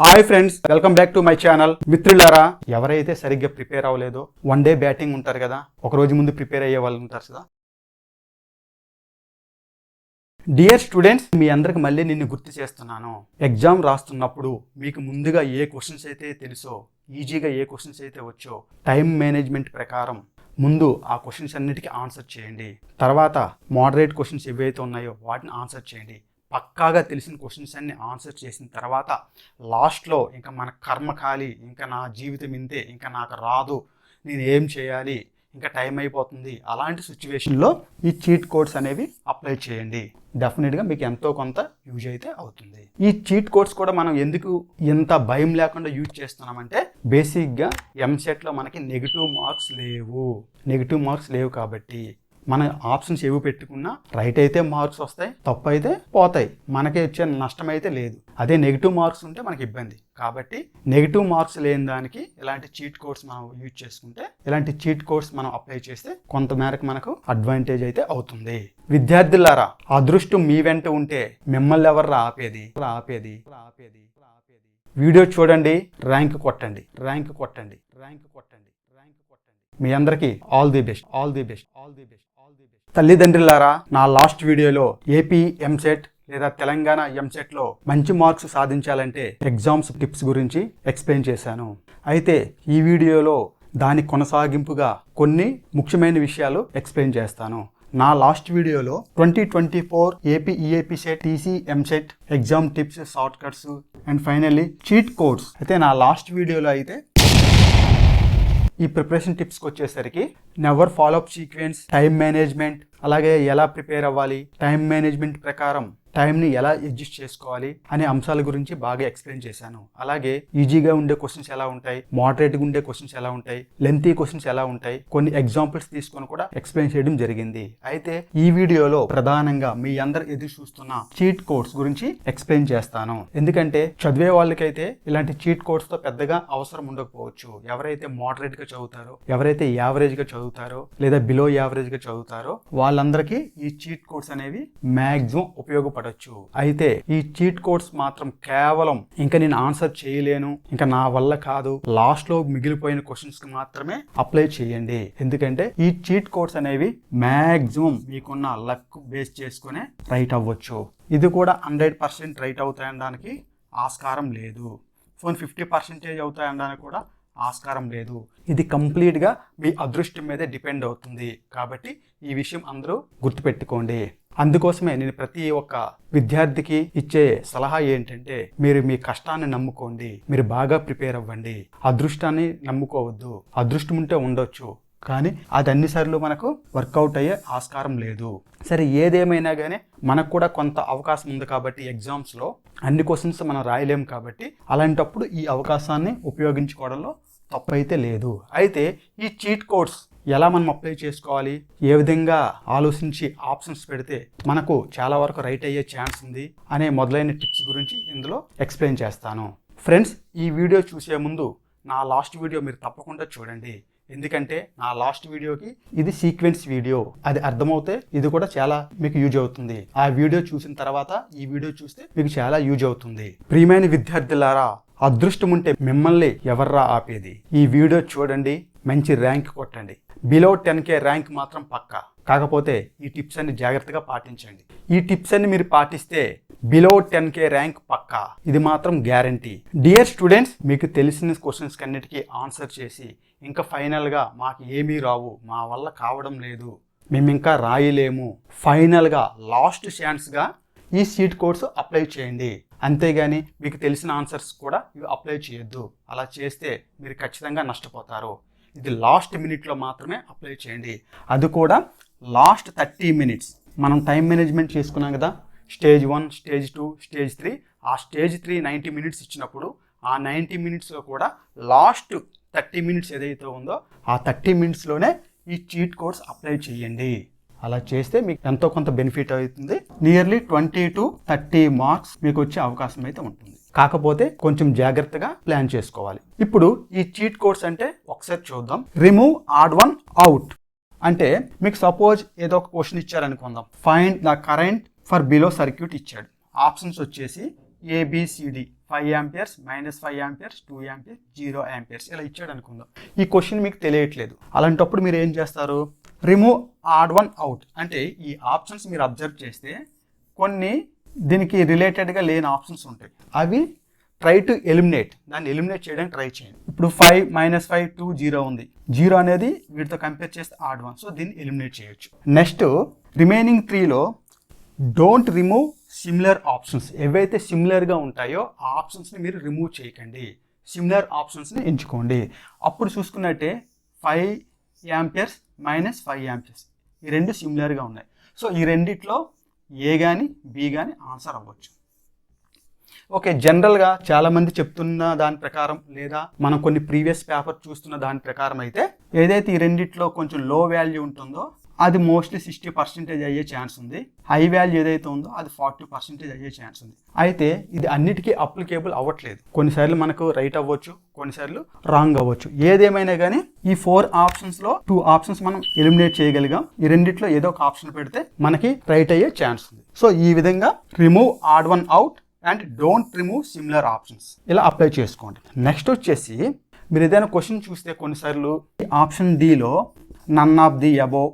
Hi friends welcome back to my channel మిత్రులారా ఎవరైతే సరిగ్గా ప్రిపేర్ అవ్వలేదో వన్ డే బ్యాటింగ్ ఉంటారు కదా ఒక రోజు ముందు ప్రిపేర్ అయ్యే వాళ్ళు ఉంటారు కదా. డియర్ స్టూడెంట్స్ మీ అందరికి మళ్ళీ నిన్ను గుర్తు చేస్తున్నాను. ఎగ్జామ్ రాస్తున్నప్పుడు మీకు ముందుగా ఏ క్వశ్చన్స్ అయితే తెలుసో ఈజీగా ఏ క్వశ్చన్స్ అయితే వచ్చో టైం మేనేజ్మెంట్ ప్రకారం ముందు ఆ క్వశ్చన్స్ అన్నిటికీ ఆన్సర్ చేయండి. తర్వాత మోడరేట్ క్వశ్చన్స్ ఏవైతే ఉన్నాయో వాటిని ఆన్సర్ చేయండి. పక్కాగా తెలిసిన క్వశ్చన్స్ అన్ని ఆన్సర్ చేసిన తర్వాత లాస్ట్లో ఇంకా మన కర్మ ఖాళీ ఇంకా నా జీవితం ఇంతే ఇంకా నాకు రాదు నేను ఏం చేయాలి ఇంకా టైం అయిపోతుంది అలాంటి సిచ్యువేషన్లో ఈ చీట్ కోడ్స్ అనేవి అప్లై చేయండి. డెఫినెట్గా మీకు ఎంతో కొంత యూజ్ అయితే అవుతుంది. ఈ చీట్ కోడ్స్ కూడా మనం ఎందుకు ఇంత భయం లేకుండా యూజ్ చేస్తున్నామంటే బేసిక్గా ఎంసెట్లో మనకి నెగిటివ్ మార్క్స్ లేవు. నెగిటివ్ మార్క్స్ లేవు కాబట్టి మన ఆప్షన్స్ ఏవి పెట్టుకున్నా రైట్ అయితే మార్క్స్ వస్తాయి తప్పు అయితే పోతాయి. మనకి వచ్చే నష్టం అయితే లేదు. అదే నెగిటివ్ మార్క్స్ ఉంటే మనకి ఇబ్బంది. కాబట్టి నెగిటివ్ మార్క్స్ లేని దానికి ఇలాంటి చీట్ కోడ్స్ మనం యూజ్ చేసుకుంటే ఇలాంటి చీట్ కోడ్స్ మనం అప్లై చేస్తే కొంతమేరకు మనకు అడ్వాంటేజ్ అయితే అవుతుంది. విద్యార్థులారా అదృష్టం మీ వెంట ఉంటే మిమ్మల్ని ఎవరు ఆపేది? ఆపేది? ఆపేది? ఆపేది వీడియో చూడండి ర్యాంక్ కొట్టండి ర్యాంక్ కొట్టండి ర్యాంక్ కొట్టండి ర్యాంక్ కొట్టండి. మీ అందరికీ all the best all the best all the best తల్లిదండ్రులారా నా లాస్ట్ వీడియోలో ఏపీ ఎంసెట్ లేదా తెలంగాణ ఎంసెట్లో మంచి మార్క్స్ సాధించాలంటే ఎగ్జామ్స్ టిప్స్ గురించి ఎక్స్ప్లెయిన్ చేశాను. అయితే ఈ వీడియోలో దాని కొనసాగింపుగా కొన్ని ముఖ్యమైన విషయాలు ఎక్స్ప్లెయిన్ చేస్తాను. నా లాస్ట్ వీడియోలో twenty twenty four AP EAPCET TC EAMCET exam tips shortcuts and finally cheat codes. అయితే నా లాస్ట్ వీడియోలో అయితే ఈ ప్రిపరేషన్ టిప్స్కి వచ్చేసరికి never follow up sequence time management అలాగే ఎలా ప్రిపేర్ అవ్వాలి టైం మేనేజ్మెంట్ ప్రకారం టైంని ఎలా అడ్జస్ట్ చేసుకోవాలి అనే అంశాల గురించి బాగా ఎక్స్ప్లెయిన్ చేశాను. అలాగే ఈజీగా ఉండే క్వశ్చన్స్ ఎలా ఉంటాయి మోడరేట్గా ఉండే క్వశ్చన్స్ ఎలా ఉంటాయి లెంతీ క్వశ్చన్స్ ఎలా ఉంటాయి కొన్ని ఎగ్జాంపుల్స్ తీసుకొని కూడా ఎక్స్ప్లెయిన్ చేయడం జరిగింది. అయితే ఈ వీడియోలో ప్రధానంగా మీ అందరు ఎదురు చూస్తున్న చీట్ కోడ్స్ గురించి ఎక్స్ప్లెయిన్ చేస్తాను. ఎందుకంటే చదివే వాళ్ళకైతే ఇలాంటి చీట్ కోడ్స్తో పెద్దగా అవసరం ఉండకపోవచ్చు. ఎవరైతే మోడరేట్గా చదువుతారో ఎవరైతే యావరేజ్గా చదువుతారో లేదా బిలో యావరేజ్గా చదువుతారో వాళ్ళందరికీ ఈ చీట్ కోడ్స్ అనేవి మ్యాక్సిమం ఉపయోగపడవచ్చు అయితే ఈ చీట్ కోడ్స్ మాత్రం కేవలం ఇంకా నేను ఆన్సర్ చేయలేను ఇంకా నా వల్ల కాదు లాస్ట్లో మిగిలిపోయిన క్వశ్చన్స్కి మాత్రమే అప్లై చేయండి. ఎందుకంటే ఈ చీట్ కోడ్స్ అనేవి మ్యాక్సిమం మీకున్న లక్ బేస్ చేసుకునే రైట్ అవ్వచ్చు. ఇది కూడా హండ్రెడ్ పర్సెంట్ రైట్ అవుతాయనడానికి ఆస్కారం లేదు. ఫోన్ ఫిఫ్టీ పర్సెంటేజ్ అవుతాయనడానికి కూడా ఆస్కారం లేదు. ఇది కంప్లీట్గా మీ అదృష్టం మీదే డిపెండ్ అవుతుంది. కాబట్టి ఈ విషయం అందరూ గుర్తుపెట్టుకోండి. అందుకోసమే నేను ప్రతి ఒక్క విద్యార్థికి ఇచ్చే సలహా ఏంటంటే మీరు మీ కష్టాన్ని నమ్ముకోండి. మీరు బాగా ప్రిపేర్ అవ్వండి. అదృష్టాన్ని నమ్ముకోవద్దు. అదృష్టం ఉంటే ఉండొచ్చు. కానీ అది అన్నిసార్లు మనకు వర్కౌట్ అయ్యే ఆస్కారం లేదు. సరే ఏదేమైనా కానీ మనకు కూడా కొంత అవకాశం ఉంది కాబట్టి ఎగ్జామ్స్లో అన్ని క్వశ్చన్స్ మనం రాయలేము కాబట్టి అలాంటప్పుడు ఈ అవకాశాన్ని ఉపయోగించుకోవడంలో తప్పైతే లేదు. అయితే ఈ చీట్ కోడ్స్ ఎలా మనం అప్లై చేసుకోవాలి? ఏ విధంగా ఆలోచించి ఆప్షన్స్ పెడితే మనకు చాలా వరకు రైట్ అయ్యే ఛాన్స్ ఉంది అనే మొదలైన టిప్స్ గురించి ఇందులో ఎక్స్ప్లెయిన్ చేస్తాను. ఫ్రెండ్స్ ఈ వీడియో చూసే ముందు నా లాస్ట్ వీడియో మీరు తప్పకుండా చూడండి. ఎందుకంటే నా లాస్ట్ వీడియోకి ఇది సీక్వెన్స్ వీడియో. అది అర్థమవుతే ఇది కూడా చాలా మీకు యూజ్ అవుతుంది. ఆ వీడియో చూసిన తర్వాత ఈ వీడియో చూస్తే మీకు చాలా యూజ్ అవుతుంది. ప్రియమైన విద్యార్థులారా అదృష్టం ఉంటే మిమ్మల్ని ఎవర్రా ఆపేది? ఈ వీడియో చూడండి మంచి ర్యాంక్ కొట్టండి. బిలో టెన్ కే ర్యాంక్ మాత్రం పక్కా. కాకపోతే ఈ టిప్స్ అన్ని జాగ్రత్తగా పాటించండి. ఈ టిప్స్ అన్ని మీరు పాటిస్తే బిలో టెన్ కే ర్యాంక్ పక్కా. ఇది మాత్రం గ్యారంటీ. డియర్ స్టూడెంట్స్ మీకు తెలిసిన క్వశ్చన్స్ అన్నిటికీ ఆన్సర్ చేసి ఇంకా ఫైనల్గా మాకు ఏమీ రావు మా వల్ల కావడం లేదు. మేము ఇంకా రాయలేము. ఫైనల్గా లాస్ట్ ఛాన్స్గా ఈ సీట్ కోర్సు అప్లై చేయండి. అంతేగాని మీకు తెలిసిన ఆన్సర్స్ కూడా ఇవి అప్లై చేయొద్దు. అలా చేస్తే మీరు ఖచ్చితంగా నష్టపోతారు. ఇది లాస్ట్ మినిట్లో మాత్రమే అప్లై చేయండి. అది కూడా లాస్ట్ థర్టీ మినిట్స్. మనం టైం మేనేజ్మెంట్ చేసుకున్నాం కదా? Stage one stage two stage three. ఆ స్టేజ్ త్రీ నైంటీ మినిట్స్ ఇచ్చినప్పుడు ఆ నైంటీ మినిట్స్లో కూడా లాస్ట్ థర్టీ మినిట్స్ ఏదైతే ఉందో ఆ థర్టీ మినిట్స్లోనే ఈ చీట్ కోడ్స్ అప్లై చేయండి. అలా చేస్తే మీకు ఎంతో కొంత బెనిఫిట్ అవుతుంది. Nearly twenty to thirty marks మీకు వచ్చే అవకాశం అయితే ఉంటుంది. కాకపోతే కొంచెం జాగ్రత్తగా ప్లాన్ చేసుకోవాలి. ఇప్పుడు ఈ చీట్ కోడ్స్ అంటే ఒకసారి చూద్దాం. Remove odd one out. అంటే మీకు సపోజ్ ఏదో ఒక question ఇచ్చారనుకుందాం. Find the current for below circuit ఇచ్చాడు. ఆప్షన్స్ వచ్చేసి A B C D five amperes minus five amperes two ampere zero amperes ఇలా ఇచ్చాడు అనుకుందాం. ఈ క్వశ్చన్ మీకు తెలియట్లేదు. అలాంటప్పుడు మీరు ఏం చేస్తారు? రిమూవ్ ఆడ్ వన్ అవుట్ అంటే ఈ ఆప్షన్స్ మీరు అబ్జర్వ్ చేస్తే కొన్ని దీనికి రిలేటెడ్గా లేని ఆప్షన్స్ ఉంటాయి. అవి ట్రై టు ఎలిమినేట్ దాన్ని ఎలిమినేట్ చేయడానికి ట్రై చేయండి. ఇప్పుడు five minus five two zero ఉంది. జీరో అనేది వీటితో కంపేర్ చేస్తే ఆడ్ వన్ సో దీన్ని ఎలిమినేట్ చేయొచ్చు. నెక్స్ట్ రిమైనింగ్ త్రీలో డోంట్ రిమూవ్ సిమిలర్ ఆప్షన్స్ ఏవైతే సిమిలర్గా ఉంటాయో ఆ ఆప్షన్స్ని మీరు రిమూవ్ చేయకండి. సిమిలర్ ఆప్షన్స్ని ఎంచుకోండి. అప్పుడు చూసుకున్నట్టే five amperes minus five amperes ఈ రెండు సిమిలర్గా ఉన్నాయి. సో ఈ రెండిట్లో ఏ కానీ బి కానీ ఆన్సర్ అవ్వచ్చు. ఓకే జనరల్గా చాలామంది చెప్తున్న దాని ప్రకారం లేదా మనం కొన్ని ప్రీవియస్ పేపర్ చూస్తున్న దాని ప్రకారం అయితే ఏదైతే ఈ రెండిట్లో కొంచెం లో వాల్యూ ఉంటుందో అది మోస్ట్లీ సిక్స్టీ పర్సెంటేజ్ అయ్యే ఛాన్స్ ఉంది. హై వాల్యూ ఏదైతే ఉందో అది ఫార్టీ పర్సెంటేజ్ అయ్యే ఛాన్స్ ఉంది. అయితే ఇది అన్నిటికీ అప్లికేబుల్ అవ్వట్లేదు. కొన్నిసార్లు మనకు రైట్ అవ్వచ్చు కొన్నిసార్లు రాంగ్ అవ్వచ్చు. ఏదేమైనా కానీ ఈ ఫోర్ ఆప్షన్స్లో టూ ఆప్షన్స్ మనం ఎలిమినేట్ చేయగలిగాం. ఈ రెండిట్లో ఏదో ఒక ఆప్షన్ పెడితే మనకి రైట్ అయ్యే ఛాన్స్ ఉంది. సో ఈ విధంగా remove odd one out and don't remove similar options ఇలా అప్లై చేసుకోండి. నెక్స్ట్ వచ్చేసి మీరు ఏదైనా క్వశ్చన్ చూస్తే కొన్నిసార్లు option డిలో none of the above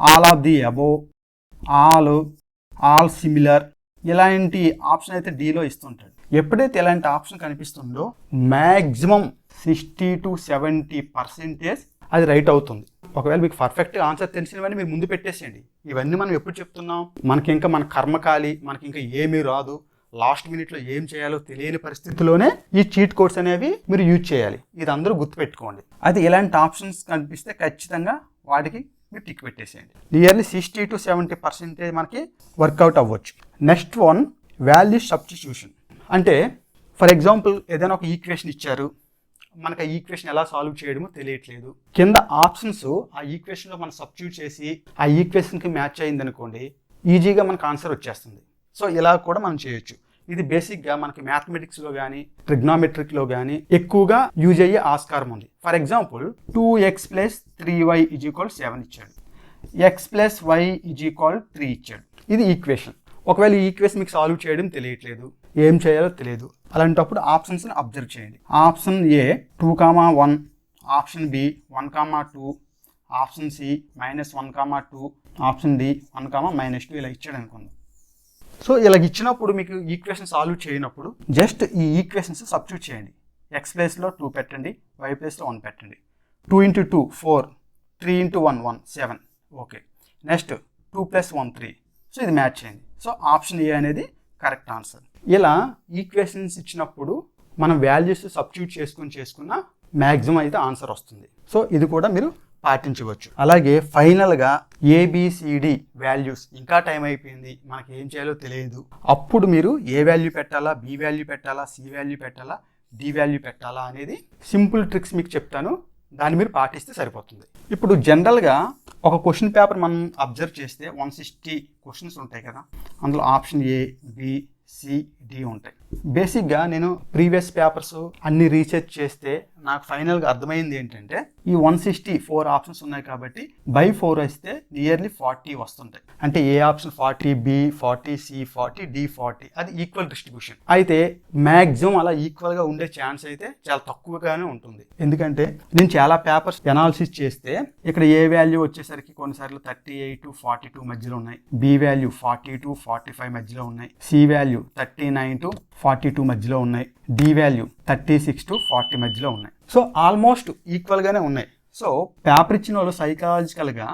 all of the above all all similar ఇలాంటి ఆప్షన్ అయితే డీలో ఇస్తుంటాడు. ఎప్పుడైతే ఇలాంటి ఆప్షన్ కనిపిస్తుందో maximum sixty to seventy percentage అది రైట్ అవుతుంది. ఒకవేళ మీకు పర్ఫెక్ట్ ఆన్సర్ తెలిసినవన్నీ మీరు ముందు పెట్టేసేయండి. ఇవన్నీ మనం ఎప్పుడు చెప్తున్నాం? మనకి ఇంకా మన కర్మకాలి మనకి ఇంకా ఏమీ రాదు. లాస్ట్ మినిట్లో ఏం చేయాలో తెలియని పరిస్థితిలోనే ఈ చీట్ కోడ్స్ అనేవి మీరు యూజ్ చేయాలి. ఇది అందరూ గుర్తుపెట్టుకోండి. అది ఇలాంటి ఆప్షన్స్ కనిపిస్తే ఖచ్చితంగా వాటికి మీరు టిక్ పెట్టేసేయండి. Nearly sixty to seventy percentage మనకి వర్కౌట్ అవ్వచ్చు. నెక్స్ట్ వన్ వాల్యూ సబ్స్టిట్యూషన్ అంటే ఫర్ ఎగ్జాంపుల్ ఏదైనా ఒక ఈక్వేషన్ ఇచ్చారు. మనకు ఆ ఈక్వేషన్ ఎలా సాల్వ్ చేయడమో తెలియట్లేదు. కింద ఆప్షన్స్ ఆ ఈక్వేషన్లో మనం సబ్స్టిట్యూట్ చేసి ఆ ఈక్వేషన్కి మ్యాచ్ అయింది అనుకోండి ఈజీగా మనకు ఆన్సర్ వచ్చేస్తుంది. సో ఇలా కూడా మనం చేయొచ్చు. ఇది బేసిక్గా మనకి మ్యాథమెటిక్స్లో కానీ ట్రిగ్నామెట్రిక్లో కానీ ఎక్కువగా యూజ్ అయ్యే ఆస్కారం ఉంది. For example two X plus three Y is equal seven ఇచ్చాడు. X plus Y is equal three ఇచ్చాడు. ఇది ఈక్వేషన్ ఒకవేళ ఈ ఈక్వేషన్ మీకు సాల్వ్ చేయడం తెలియట్లేదు ఏం చేయాలో తెలియదు అలాంటప్పుడు ఆప్షన్స్ని అబ్జర్వ్ చేయండి. Option A two comma one option B one comma two option C minus one comma two option D one comma minus two ఇలా ఇచ్చాడు అనుకుందాం. సో ఇలా ఇచ్చినప్పుడు మీకు ఈక్వేషన్ సాల్వ్ చేయనప్పుడు జస్ట్ ఈ ఈక్వేషన్స్ సబ్స్టిట్యూట్ చేయండి. ఎక్స్ ప్లేస్లో టూ పెట్టండి వై ప్లేస్లో వన్ పెట్టండి. Two into two four three into one one seven okay next two plus one three so ఇది మ్యాచ్ చేయండి. సో ఆప్షన్ ఏ అనేది కరెక్ట్ ఆన్సర్ ఇలా ఈక్వేషన్స్ ఇచ్చినప్పుడు మనం వాల్యూస్ సబ్స్టిట్యూట్ చేసుకుని చేసుకున్న మ్యాక్సిమం అయితే ఆన్సర్ వస్తుంది. సో ఇది కూడా మీరు పాటించవచ్చు. అలాగే ఫైనల్గా ఏబిసిడి వాల్యూస్ ఇంకా టైం అయిపోయింది. మనకి ఏం చేయాలో తెలియదు. అప్పుడు మీరు ఏ వాల్యూ పెట్టాలా? బి వాల్యూ పెట్టాలా? సి వాల్యూ పెట్టాలా? డి వాల్యూ పెట్టాలా? అనేది సింపుల్ ట్రిక్స్ మీకు చెప్తాను. దాన్ని మీరు పాటిస్తే సరిపోతుంది. ఇప్పుడు జనరల్గా ఒక క్వశ్చన్ పేపర్ మనం అబ్జర్వ్ చేస్తే వన్ సిక్స్టీ క్వశ్చన్స్ ఉంటాయి కదా? అందులో option A B C D ఉంటాయి. బేసిక్గా నేను ప్రీవియస్ పేపర్స్ అన్ని రీసెర్చ్ చేస్తే నాకు ఫైనల్గా అర్థమైంది ఏంటంటే ఈ వన్ సిక్స్టీ ఫోర్ ఆప్షన్స్ ఉన్నాయి కాబట్టి బై ఫోర్ వస్తే నియర్లీ ఫార్టీ వస్తుంటాయి. అంటే A option forty B forty C forty D forty అది ఈక్వల్ డిస్ట్రిబ్యూషన్. అయితే మ్యాక్సిమం అలా ఈక్వల్గా ఉండే ఛాన్స్ అయితే చాలా తక్కువగానే ఉంటుంది. ఎందుకంటే నేను చాలా పేపర్స్ ఎనాలిసిస్ చేస్తే ఇక్కడ ఏ వాల్యూ వచ్చేసరికి కొన్నిసార్లు థర్టీ ఎయిట్ ఫార్టీ టూ మధ్యలో ఉన్నాయి. B value forty two forty five మధ్యలో ఉన్నాయి. C value thirty nine to forty two మధ్యలో ఉన్నాయి. D value thirty six to forty మధ్యలో ఉన్నాయి. సో ఆల్మోస్ట్ ఈక్వల్గానే ఉన్నాయి. సో పేపర్ ఇచ్చిన వాళ్ళు సైకాలజికల్గా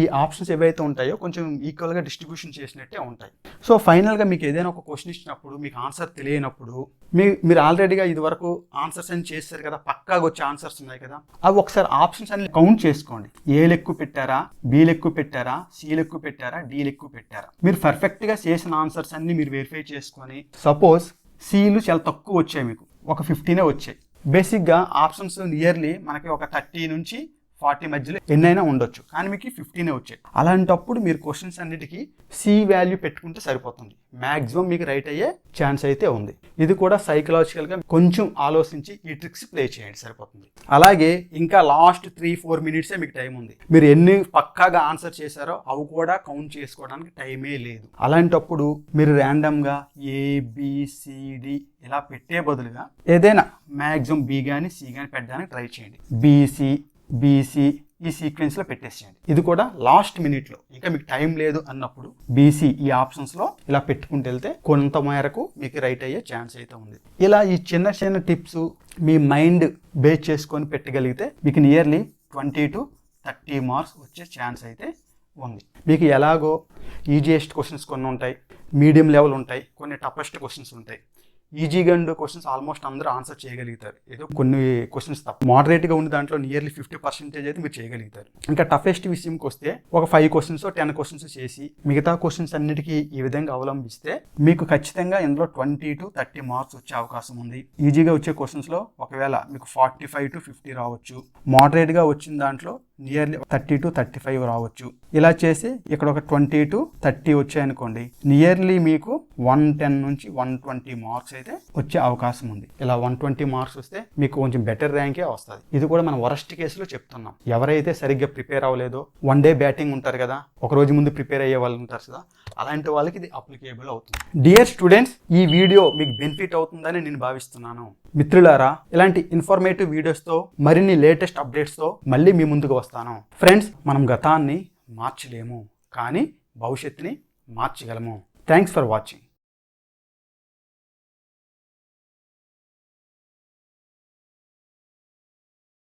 ఈ ఆప్షన్స్ ఏవైతే ఉంటాయో కొంచెం ఈక్వల్గా డిస్ట్రిబ్యూషన్ చేసినట్టే ఉంటాయి. సో ఫైనల్గా మీకు ఏదైనా ఒక క్వశ్చన్ ఇచ్చినప్పుడు మీకు ఆన్సర్ తెలియనప్పుడు మీ మీరు ఆల్రెడీగా ఇదివరకు ఆన్సర్స్ అని చేస్తారు కదా పక్కాగా వచ్చే ఆన్సర్స్ ఉన్నాయి కదా అవి ఒకసారి ఆప్షన్స్ అన్ని కౌంట్ చేసుకోండి. ఏ లెక్కు పెట్టారా బి లెక్కు పెట్టారా సి లెక్కు పెట్టారా డి లెక్కు పెట్టారా. మీరు పర్ఫెక్ట్గా చేసిన ఆన్సర్స్ అన్ని మీరు వెరిఫై చేసుకొని సపోజ్ సీలు చాలా తక్కువ వచ్చాయి మీకు. ఒక ఫిఫ్టీనే వచ్చాయి. బేసిక్గా ఆప్షన్స్ నియర్లీ మనకి ఒక థర్టీ నుంచి ఫార్టీ మధ్యలో ఎన్నైనా ఉండొచ్చు. కానీ మీకు ఫిఫ్టీనే వచ్చాయి. అలాంటప్పుడు మీరు క్వశ్చన్స్ అన్నిటికీ సి వాల్యూ పెట్టుకుంటే సరిపోతుంది. మ్యాక్సిమం మీకు రైట్ అయ్యే ఛాన్స్ అయితే ఉంది. ఇది కూడా సైకలాజికల్గా కొంచెం ఆలోచించి ఈ ట్రిక్స్ ప్లే చేయండి సరిపోతుంది. అలాగే ఇంకా లాస్ట్ త్రీ ఫోర్ మినిట్సే మీకు టైం ఉంది. మీరు ఎన్ని పక్కాగా ఆన్సర్ చేశారో అవి కూడా కౌంట్ చేసుకోవడానికి టైమే లేదు. అలాంటప్పుడు మీరు ర్యాండమ్గా ఏబిసిడి ఇలా పెట్టే బదులుగా ఏదైనా మ్యాక్సిమం బి కానీ సి కానీ పెట్టడానికి ట్రై చేయండి. బీసీ బీసీ ఈ సీక్వెన్స్లో పెట్టేసేయండి. ఇది కూడా లాస్ట్ మినిట్లో ఇంకా మీకు టైం లేదు అన్నప్పుడు బీసీ ఈ ఆప్షన్స్లో ఇలా పెట్టుకుంటూ వెళ్తే కొంత మేరకు మీకు రైట్ అయ్యే ఛాన్స్ అయితే ఉంది. ఇలా ఈ చిన్న చిన్న టిప్స్ మీ మైండ్ బేస్ చేసుకొని పెట్టగలిగితే మీకు nearly twenty to thirty marks వచ్చే ఛాన్స్ అయితే ఉంది. మీకు ఎలాగో ఈజియెస్ట్ క్వశ్చన్స్ కొన్ని ఉంటాయి మీడియం లెవెల్ ఉంటాయి కొన్ని టఫెస్ట్ క్వశ్చన్స్ ఉంటాయి. ఈజీగా ఉండే క్వశ్చన్స్ ఆల్మోస్ట్ అందరూ ఆన్సర్ చేయగలుగుతారు. ఏదో కొన్ని క్వశ్చన్స్ తప్ప. మోడరేట్గా ఉన్న దాంట్లో నియర్లీ ఫిఫ్టీ పర్సెంటేజ్ అయితే మీరు చేయగలుగుతారు. ఇంకా టఫెస్ట్ విషయంకి వస్తే ఒక ఫైవ్ క్వశ్చన్స్ టెన్ క్వశ్చన్స్ చేసి మిగతా క్వశ్చన్స్ అన్నిటికీ ఈ విధంగా అవలంబిస్తే మీకు ఖచ్చితంగా ఇందులో ట్వంటీ టు థర్టీ మార్క్స్ వచ్చే అవకాశం ఉంది. ఈజీగా వచ్చే క్వశ్చన్స్లో ఒకవేళ మీకు ఫార్టీ ఫైవ్ టు ఫిఫ్టీ రావచ్చు మోడరేట్గా వచ్చిన దాంట్లో nearly thirty to thirty five రావచ్చు. ఇలా చేసి ఇక్కడ ఒక ట్వంటీ టు థర్టీ వచ్చాయనుకోండి. నియర్లీ మీకు వన్ టెన్ నుంచి వన్ ట్వంటీ మార్క్స్ అయితే వచ్చే అవకాశం ఉంది. ఇలా వన్ ట్వంటీ మార్క్స్ వస్తే మీకు కొంచెం బెటర్ ర్యాంకే వస్తుంది. ఇది కూడా మనం వరస్ట్ కేసులో చెప్తున్నాం. ఎవరైతే సరిగ్గా ప్రిపేర్ అవ్వలేదో వన్ డే బ్యాటింగ్ ఉంటారు కదా ఒక రోజు ముందు ప్రిపేర్ అయ్యే వాళ్ళు ఉంటారు కదా అలాంటి వాళ్ళకి ఇది అప్లికేబుల్ అవుతుంది. డియర్ స్టూడెంట్స్ ఈ వీడియో మీకు బెనిఫిట్ అవుతుందని నేను భావిస్తున్నాను. మిత్రులారా ఇలాంటి ఇన్ఫర్మేటివ్ వీడియోస్తో మరిన్ని లేటెస్ట్ అప్డేట్స్తో మళ్ళీ మీ ముందుకు వస్తాను. ఫ్రెండ్స్ మనం గతాన్ని మార్చలేము కానీ భవిష్యత్తుని మార్చగలము. Thanks for watching